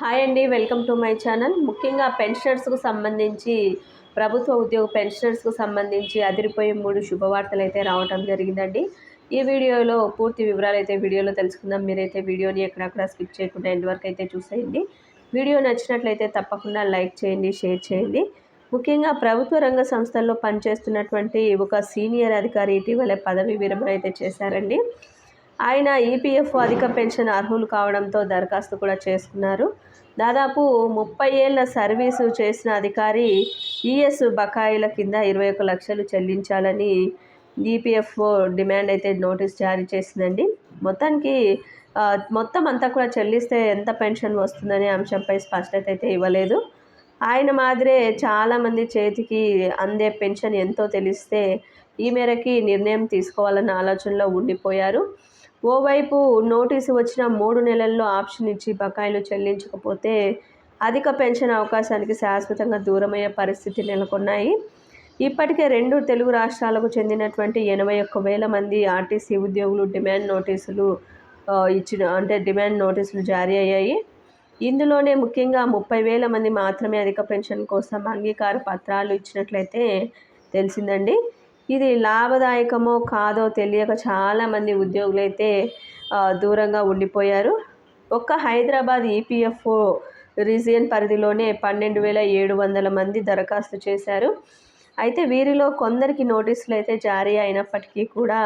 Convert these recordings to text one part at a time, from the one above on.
Hi అండి welcome to my channel. ముఖ్యంగా పెన్షనర్స్కు సంబంధించి ప్రభుత్వ ఉద్యోగ పెన్షనర్స్కు సంబంధించి అదిరిపోయే మూడు శుభవార్తలు అయితే రావటం జరిగిందండి. ఈ వీడియోలో పూర్తి వివరాలు అయితే వీడియోలో తెలుసుకుందాం. మీరైతే వీడియోని ఎక్కడక్కడ స్కిప్ చేయకుండా ఎండ్ వరకు అయితే చూసేయండి. వీడియో నచ్చినట్లయితే తప్పకుండా లైక్ చేయండి షేర్ చేయండి. ముఖ్యంగా ప్రభుత్వ రంగ సంస్థల్లో పనిచేస్తున్నటువంటి ఒక సీనియర్ అధికారి ఇటీవల పదవి విరమణ అయితే చేశారండి. ఆయన ఈపీఎఫ్ అధిక పెన్షన్ అర్హులు కావడంతో దరఖాస్తు కూడా చేసుకున్నారు. దాదాపు ముప్పై ఏళ్ళ సర్వీసు చేసిన అధికారి ఈఎస్ బకాయిల కింద ఇరవై ఒక లక్షలు చెల్లించాలని ఈపీఎఫ్ఓ డిమాండ్ అయితే నోటీస్ జారీ చేసిందండి. మొత్తానికి మొత్తం అంతా కూడా చెల్లిస్తే ఎంత పెన్షన్ వస్తుందనే అంశంపై స్పష్టత అయితే ఇవ్వలేదు. ఆయన మాదిరే చాలామంది చేతికి అందే పెన్షన్ ఎంతో తెలిస్తే ఈ మేరకి నిర్ణయం తీసుకోవాలన్న ఆలోచనలో ఉండిపోయారు. ఓవైపు నోటీసు వచ్చిన మూడు నెలల్లో ఆప్షన్ ఇచ్చి బకాయిలు చెల్లించకపోతే అధిక పెన్షన్ అవకాశానికి శాశ్వతంగా దూరమయ్యే పరిస్థితి నెలకొన్నాయి. ఇప్పటికే రెండు తెలుగు రాష్ట్రాలకు చెందినటువంటి ఎనభై ఒక్క వేల మంది ఆర్టీసీ ఉద్యోగులు డిమాండ్ నోటీసులు ఇచ్చిన అంటే డిమాండ్ నోటీసులు జారీ అయ్యాయి. ఇందులోనే ముఖ్యంగా ముప్పై వేల మంది మాత్రమే అధిక పెన్షన్ కోసం అంగీకార పత్రాలు ఇచ్చినట్లయితే తెలిసిందండి. ఇది లాభదాయకమో కాదో తెలియక చాలామంది ఉద్యోగులు అయితే దూరంగా ఉండిపోయారు. ఒక్క హైదరాబాద్ ఈపీఎఫ్ఓ రీజియన్ పరిధిలోనే పన్నెండు వేల ఏడు వందల మంది దరఖాస్తు చేశారు. అయితే వీరిలో కొందరికి నోటీసులు అయితే జారీ అయినప్పటికీ కూడా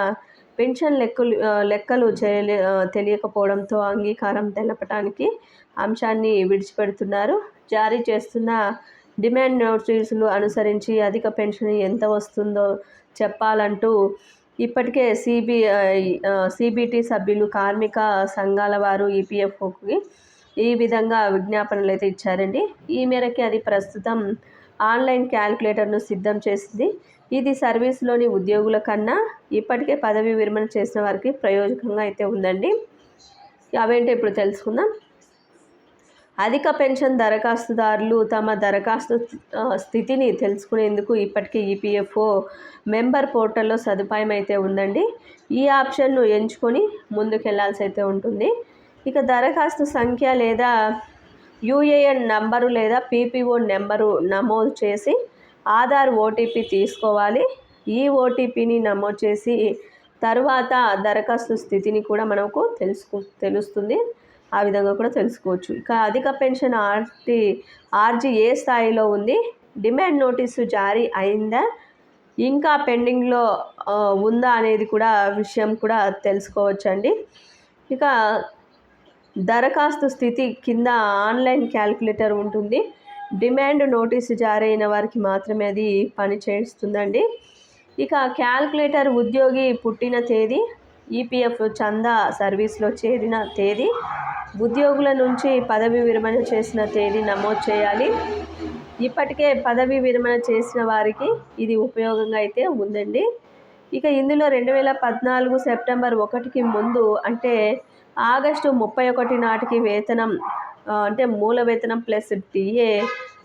పెన్షన్ లెక్కలు లెక్కలు చేయలే తెలియకపోవడంతో అంగీకారం తెలపడానికి అంశాన్ని విడిచిపెడుతున్నారు. జారీ చేస్తున్న డిమాండ్ నోటీసులు అనుసరించి అధిక పెన్షన్ ఎంత వస్తుందో చెప్పాలంటూ ఇప్పటికే సిబిఐ సిబిటి సభ్యులు కార్మిక సంఘాల వారు ఈపీఎఫ్ఓకి ఈ విధంగా విజ్ఞాపనలు అయితే ఇచ్చారండి. ఈ మేరకి అది ప్రస్తుతం ఆన్లైన్ క్యాలిక్యులేటర్ను సిద్ధం చేసింది. ఇది సర్వీస్లోని ఉద్యోగుల కన్నా ఇప్పటికే పదవి విరమణ చేసిన వారికి ప్రయోజకంగా అయితే ఉందండి. అవేంటో ఇప్పుడు తెలుసుకుందాం. అధిక పెన్షన్ దరఖాస్తుదారులు తమ దరఖాస్తు స్థితిని తెలుసుకునేందుకు ఇప్పటికే ఈపీఎఫ్ఓ మెంబర్ పోర్టల్లో సదుపాయం అయితే ఉందండి. ఈ ఆప్షన్ను ఎంచుకొని ముందుకెళ్ళాల్సి అయితే ఉంటుంది. ఇక దరఖాస్తు సంఖ్య లేదా యూఏఎన్ నంబరు లేదా పీపీఓ నెంబరు నమోదు చేసి ఆధార్ ఓటీపీ తీసుకోవాలి. ఈ ఓటీపీని నమోదు చేసి తరువాత దరఖాస్తు స్థితిని కూడా మనకు తెలుసుకు తెలుస్తుంది. ఆ విధంగా కూడా తెలుసుకోవచ్చు. ఇక అధిక పెన్షన్ ఆర్టీ ఆర్జీ ఏ స్థాయిలో ఉంది? డిమాండ్ నోటీసు జారీ అయిందా? ఇంకా పెండింగ్లో ఉందా అనేది కూడా విషయం కూడా తెలుసుకోవచ్చండి. ఇక దరఖాస్తు స్థితి కింద ఆన్లైన్ క్యాలిక్యులేటర్ ఉంటుంది. డిమాండ్ నోటీసు జారీ అయిన వారికి మాత్రమే అది పనిచేస్తుందండి. ఇక క్యాల్కులేటర్ ఉద్యోగి పుట్టిన తేదీ? ఈపీఎఫ్ చందా సర్వీస్లో చేరిన తేదీ ఉద్యోగుల నుంచి పదవి విరమణ చేసిన తేదీ నమోదు చేయాలి. ఇప్పటికే పదవి విరమణ చేసిన వారికి ఇది ఉపయోగంగా అయితే ఉందండి. ఇక ఇందులో రెండు వేల పద్నాలుగు సెప్టెంబర్ ఒకటికి ముందు అంటే ఆగస్టు ముప్పై ఒకటి నాటికి వేతనం అంటే మూల వేతనం ప్లస్ డిఏ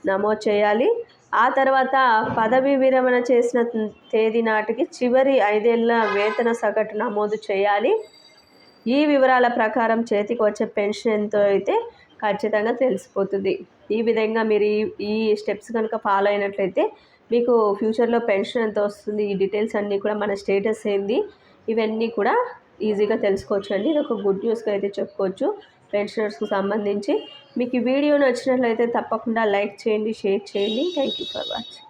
నమోదు చేయాలి. ఆ తర్వాత పదవి విరమణ చేసిన తేదీ నాటికి చివరి ఐదేళ్ళ వేతన సగటు నమోదు చేయాలి. ఈ వివరాల ప్రకారం చేతికి వచ్చే పెన్షన్ ఎంతో అయితే ఖచ్చితంగా తెలిసిపోతుంది. ఈ విధంగా మీరు ఈ స్టెప్స్ కనుక ఫాలో అయినట్లయితే మీకు ఫ్యూచర్లో పెన్షన్ ఎంత వస్తుంది. ఈ డీటెయిల్స్ అన్నీ కూడా మన స్టేటస్ ఏంది? ఇవన్నీ కూడా ఈజీగా తెలుసుకోవచ్చు అండి ఇది ఒక గుడ్ న్యూస్గా అయితే చెప్పుకోవచ్చు. పెన్షనర్స్కు సంబంధించి. మీకు ఈ వీడియో నచ్చినట్లయితే తప్పకుండా లైక్ చేయండి షేర్ చేయండి. Thank you for watching